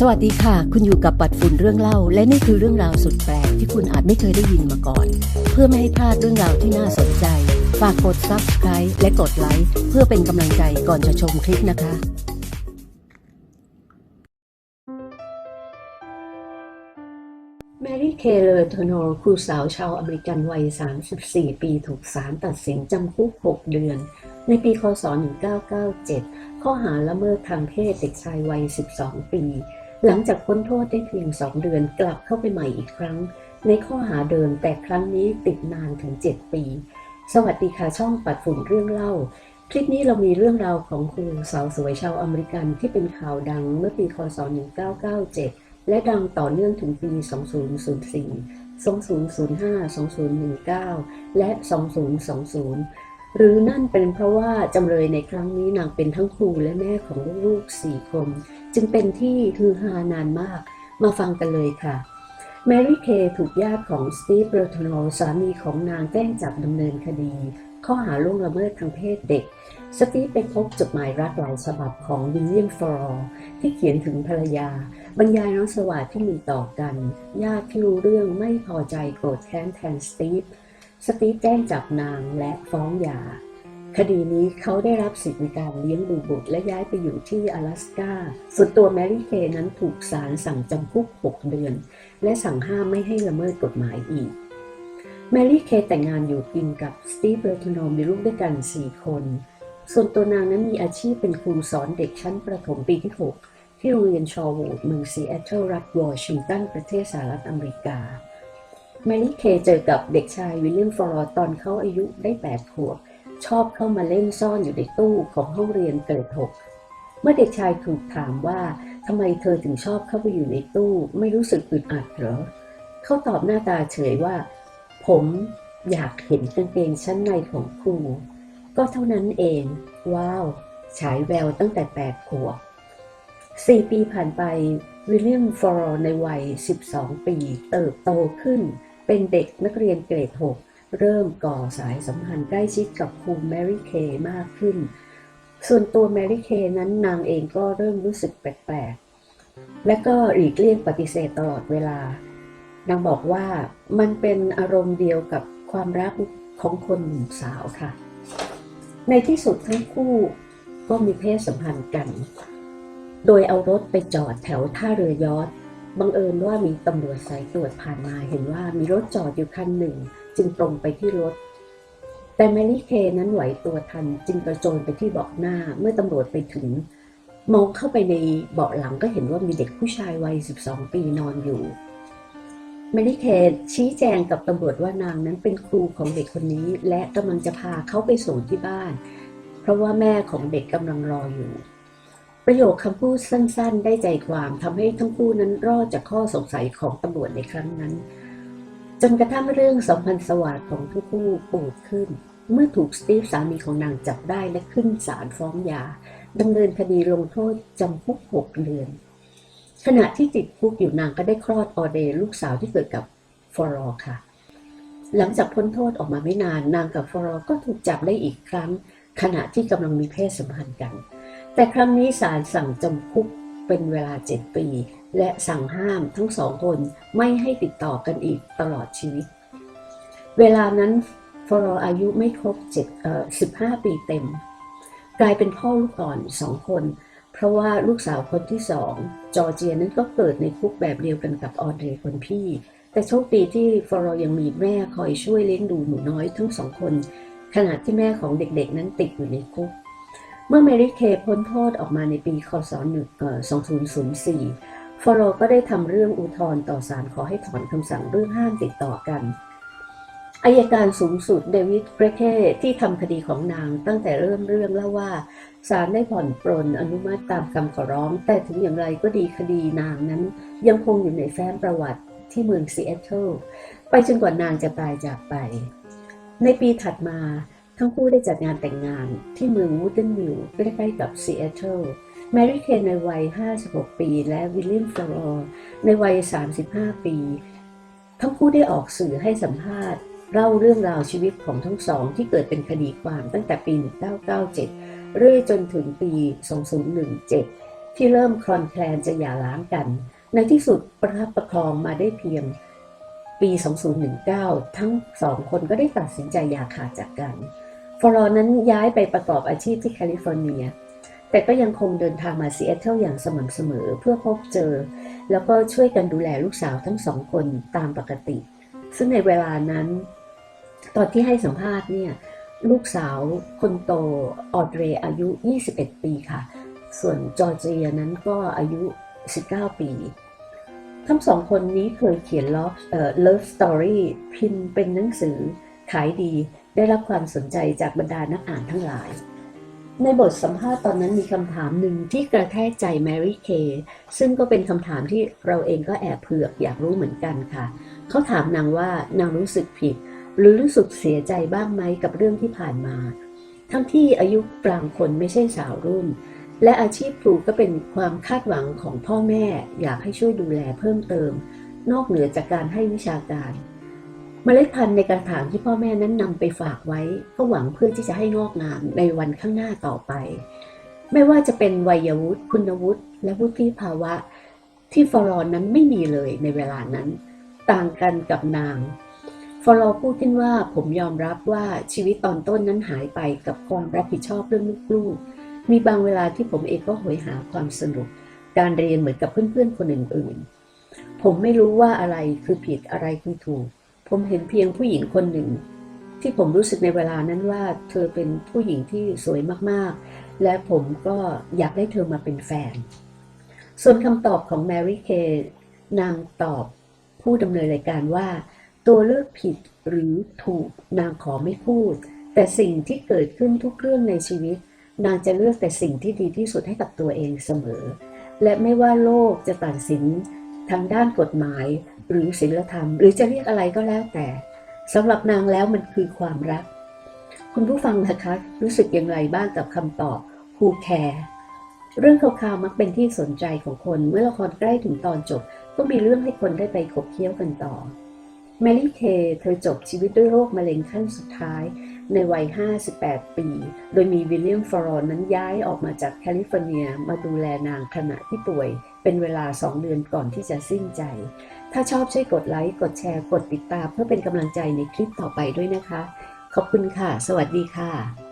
สวัสดีค่ะ คุณอยู่กับปัดฝุ่นเรื่องเล่า และนี่คือเรื่องราวสุดแปลกที่คุณอาจไม่เคยได้ยินมาก่อน เพื่อไม่ให้พลาดเรื่องราวที่น่าสนใจ ฝากกด subscribe และกดไลค์เพื่อเป็นกำลังใจก่อนจะชมคลิปนะคะ แมรี่เคเลอร์เทอลครูสาวชาวอเมริกันวัย 34 ปีถูกศาลตัดสินจำคุก 6 เดือน ในปีคศ 1997 ข้อหาละเมิดทางเพศเด็กชายวัย 12 ปี หลังจากพ้นโทษได้เพียง2เดือนกลับเข้าไปใหม่อีกครั้ง ในข้อหาเดิมแต่ครั้งนี้ติดนานถึง 7 ปี สวัสดีค่ะช่องปัดฝุ่นเรื่องเล่า คลิปนี้เรามีเรื่องราวของครูสาวสวยชาวอเมริกันที่เป็นข่าวดังเมื่อปีคศ 1997 และดังต่อเนื่องถึงปี 2004 2005 2019 และ 2020 หรือนั่นเป็นเพราะว่าจำเลยในครั้งนี้นางเป็นทั้งครูและแม่ของลูกๆ4คน จึงเป็นที่ฮือฮานานมาก มาฟังกันเลยค่ะแมรี่เคถูกญาติของสตีฟเบรทโนสามีของนางแจ้งจับดำเนินคดี ข้อหาล่วงละเมิดทางเพศเด็ก สตีฟไปพบจดหมายรักหลายฉบับของวิลเลียมฟอร์ที่เขียนถึงภรรยา บรรยายน้องสวัสดที่มีต่อกัน ญาติที่รู้เรื่องไม่พอใจโกรธแค้นแทนสตีฟ สตีฟแจ้งจับนางและฟ้องหย่า คดีนี้เขาได้รับสิทธิในการเลี้ยงดูบุตรและย้ายไปอยู่ที่阿拉สกาส่วนตัวแมรี่เคนั้นถูกศาลสั่งจำคุก 6 เดือน และสั่งห้ามไม่ให้ละเมิดกฎหมายอีก แมรี่เคแต่งงานอยู่กินกับสตีฟเบอร์ทโนมีลูกด้วยกัน 4 คน ส่วนตัวนางนั้นมีอาชีพเป็นครูสอนเด็กชั้นประถมปีที่ 6 ที่โรงเรียนชอวูดเมืองซีแอตเทิลรัฐวอชิงตันประเทศสหรัฐอเมริกา แมรี่เคเจอกับเด็กชายวิลเลียมฟลอร์ตอนเขาอายุได้ 8 ขวบ ชอบเข้ามาเล่นซ่อนอยู่ในตู้ของห้องเรียนเกรดหกเมื่อเด็กชายถูกถามว่าทำไมเธอถึงชอบเข้าไปอยู่ในตู้ ไม่รู้สึกอึดอัดเหรอ เขาตอบหน้าตาเฉยว่า ผมอยากเห็นกางเกงชั้นในของครูก็เท่านั้นเอง ว้าว ฉายแววตั้งแต่ 8 ขวบ 4 ปีผ่านไปวิลเลียมฟอร์ในวัย 12 ปี เติบโตขึ้น เป็นเด็กนักเรียนเกรด 6 เริ่มก่อสายสัมพันธ์ใกล้ชิดกับครูแมรี่เคมากขึ้น ส่วนตัวแมรี่เคนั้นนางเองก็เริ่มรู้สึกแปลกๆ และก็หลีกเลี่ยงปฏิเสธตลอดเวลา นางบอกว่ามันเป็นอารมณ์เดียวกับความรักของคนหนุ่มสาวค่ะ ในที่สุดทั้งคู่ก็มีเพศสัมพันธ์กัน โดยเอารถไปจอดแถวท่าเรือยอท บังเอิญว่ามีตำรวจสายตรวจผ่านมาเห็นว่ามีรถจอดอยู่คันหนึ่ง จึงตรงไปที่รถ แต่แมรี่เคนั้นไหวตัวทันจึงกระโจนไปที่เบาะหน้าเมื่อตำรวจไปถึง มองเข้าไปในเบาะหลังก็เห็นว่ามีเด็กผู้ชายวัย 12 ปีนอนอยู่แมรี่เคชี้แจงกับตำรวจว่านางนั้นเป็นครูของเด็กคนนี้ และกำลังจะพาเขาไปส่งที่บ้าน เพราะว่าแม่ของเด็กกำลังรออยู่ ประโยคคำพูดสั้น ๆ ได้ใจความทำให้ทั้งคู่นั้นรอดจากข้อสงสัยของตำรวจในครั้งนั้น จนกระทั่งเรื่องสัมพันธ์สวัสดของทั้งคู่ปูดขึ้น เมื่อถูกสตีฟสามีของนางจับได้และขึ้นศาลฟ้องหย่าดำเนินคดีลงโทษจำคุกหกเดือน ขณะที่ติดคุกอยู่นางก็ได้คลอดออเดลูกสาวที่เกิดกับฟอรอค่ะ หลังจากพ้นโทษออกมาไม่นานนางกับฟอรอก็ถูกจับได้อีกครั้ง ขณะที่กำลังมีเพศสัมพันธ์กัน แต่ครั้งนี้ศาลสั่งจำคุกเป็นเวลา 7 ปี และสั่งห้ามทั้งสองคนไม่ให้ติดต่อกันอีกตลอดชีวิต เวลานั้นฟอรออายุไม่ครบ7เอ่อ15 ปีเต็ม กลายเป็นพ่อลูกอ่อนสองคน เพราะว่าลูกสาวคนที่สองจอร์เจียนั้นก็เกิดในคุกแบบเดียวกันกับออเดรคนพี่ แต่โชคดีที่ฟอรอยังมีแม่คอยช่วยเลี้ยงดูหนูน้อยทั้งสองคน ขณะที่แม่ของเด็กๆนั้นติดอยู่ในคุก เมื่อเมริเคพ้นโทษออกมาในปีคศ2004 ฟอโรก็ได้ทำเรื่องอุทธรณ์ต่อศาลขอให้ถอนคำสั่งเรื่องห้ามติดต่อกันอายการสูงสุดเดวิดเกรเคที่ทำคดีของนางตั้งแต่เริ่มเรื่องเล่าว่าศาลได้ผ่อนปรนอนุมัติตามคำขอร้อง แต่ถึงอย่างไรก็ดีคดีนางนั้น ยังคงอยู่ในแฟ้มประวัติที่เมืองซีแอตเทิลไปจนกว่านางจะตายจากไป ในปีถัดมา ทั้งคู่ได้จัดงานแต่งงานที่เมืองวูดเดนวิลล์ใกล้ๆกับซีแอตเทิลแมรี่เคนในวัย 56 ปี และวิลเลียมฟลอร์ในวัย 35 ปี ทั้งคู่ได้ออกสื่อให้สัมภาษณ์ เล่าเรื่องราวชีวิตของทั้งสองที่เกิดเป็นคดีความตั้งแต่ปี 1997 เรื่อยจนถึงปี 2017 ที่เริ่มคลอนแคลนจะหย่าร้างกัน ในที่สุดประคับประคองมาได้เพียงปี 2019 ทั้งสองคนก็ได้ตัดสินใจอย่าขาดจากกัน ฟลอร์นั้นย้ายไปประกอบอาชีพที่แคลิฟอร์เนีย แต่ก็ยังคงเดินทางมาซีแอตเทิลอย่างสม่ำเสมอเพื่อพบเจอ แล้วก็ช่วยกันดูแลลูกสาวทั้งสองคนตามปกติ ซึ่งในเวลานั้น ตอนที่ให้สัมภาษณ์เนี่ยลูกสาวคนโตออเดรย์อายุ 21 ปีค่ะ ส่วนจอร์เจียนั้นก็อายุ 19 ปี ทั้งสองคนนี้เคยเขียน Love เอ่อ Love Story พิมพ์เป็นหนังสือขายดี ได้รับความสนใจจากบรรดานักอ่านทั้งหลาย ในบทสัมภาษณ์ตอนนั้นมีคำถามหนึ่งที่กระแทกใจแมรี่เคซึ่งก็เป็นคำถามที่เราเองก็แอบเผือกอยากรู้เหมือนกันค่ะ เขาถามนางว่านางรู้สึกผิด หรือรู้สึกเสียใจบ้างไหมกับเรื่องที่ผ่านมา ทั้งที่อายุกลางคนไม่ใช่สาวรุ่น และอาชีพครูก็เป็นความคาดหวังของพ่อแม่ อยากให้ช่วยดูแลเพิ่มเติม นอกเหนือจากการให้วิชาการ มล็ดพันธุ์ในกระถางที่พ่อแม่นั้นนำไปฝากไว้ ก็หวังเพื่อที่จะให้งอกงามในวันข้างหน้าต่อไป ไม่ว่าจะเป็นวัยวุฒิคุณวุฒิและวุฒิภาวะ ที่ฟลอร์นั้นไม่มีเลยในเวลานั้น ต่างกันกับนางฟลอร์พูดขึ้นว่าผมยอมรับว่าชีวิตตอนต้นนั้นหายไปกับความรับผิดชอบเรื่องลูกๆมีบางเวลาที่ผมเองก็โหยหาความสนุก การเรียนเหมือนกับเพื่อนๆคนอื่นๆ ผมไม่รู้ว่าอะไรคือผิดอะไรคือถูก ผมเห็นเพียงผู้หญิงคนหนึ่ง ที่ผมรู้สึกในเวลานั้นว่า เธอเป็นผู้หญิงที่สวยมากๆ และผมก็อยากได้เธอมาเป็นแฟน ส่วนคำตอบของแมรี่เคนางตอบผู้ดำเนินรายการว่า ตัวเลือกผิดหรือถูกนางขอไม่พูด แต่สิ่งที่เกิดขึ้นทุกเรื่องในชีวิต นางจะเลือกแต่สิ่งที่ดีที่สุดให้กับตัวเองเสมอ และไม่ว่าโลกจะตัดสิน ทางด้านกฎหมายหรือศีลธรรม หรือจะเรียกอะไรก็แล้วแต่สำหรับนางแล้วมันคือความรัก คุณผู้ฟังนะคะ รู้สึกอย่างไรบ้างกับคำตอบ Who care เรื่องข่าวๆมักเป็นที่สนใจของคน เมื่อละครใกล้ถึงตอนจบ ก็มีเรื่องให้คนได้ไปขบเคี้ยวกันต่อแมรี่เคเธอจบชีวิตด้วยโรคมะเร็งขั้นสุดท้าย ในวัย 58 ปี โดยมีวิลเลียมฟอรอนนั้นย้ายออกมาจากแคลิฟอร์เนียมาดูแลนางขณะที่ป่วย เป็นเวลา 2 เดือนก่อนที่จะสิ้นใจ ถ้าชอบช่วยกดไลค์ กดแชร์ กดติดตามเพื่อเป็นกำลังใจในคลิปต่อไปด้วยนะคะ ขอบคุณค่ะ สวัสดีค่ะ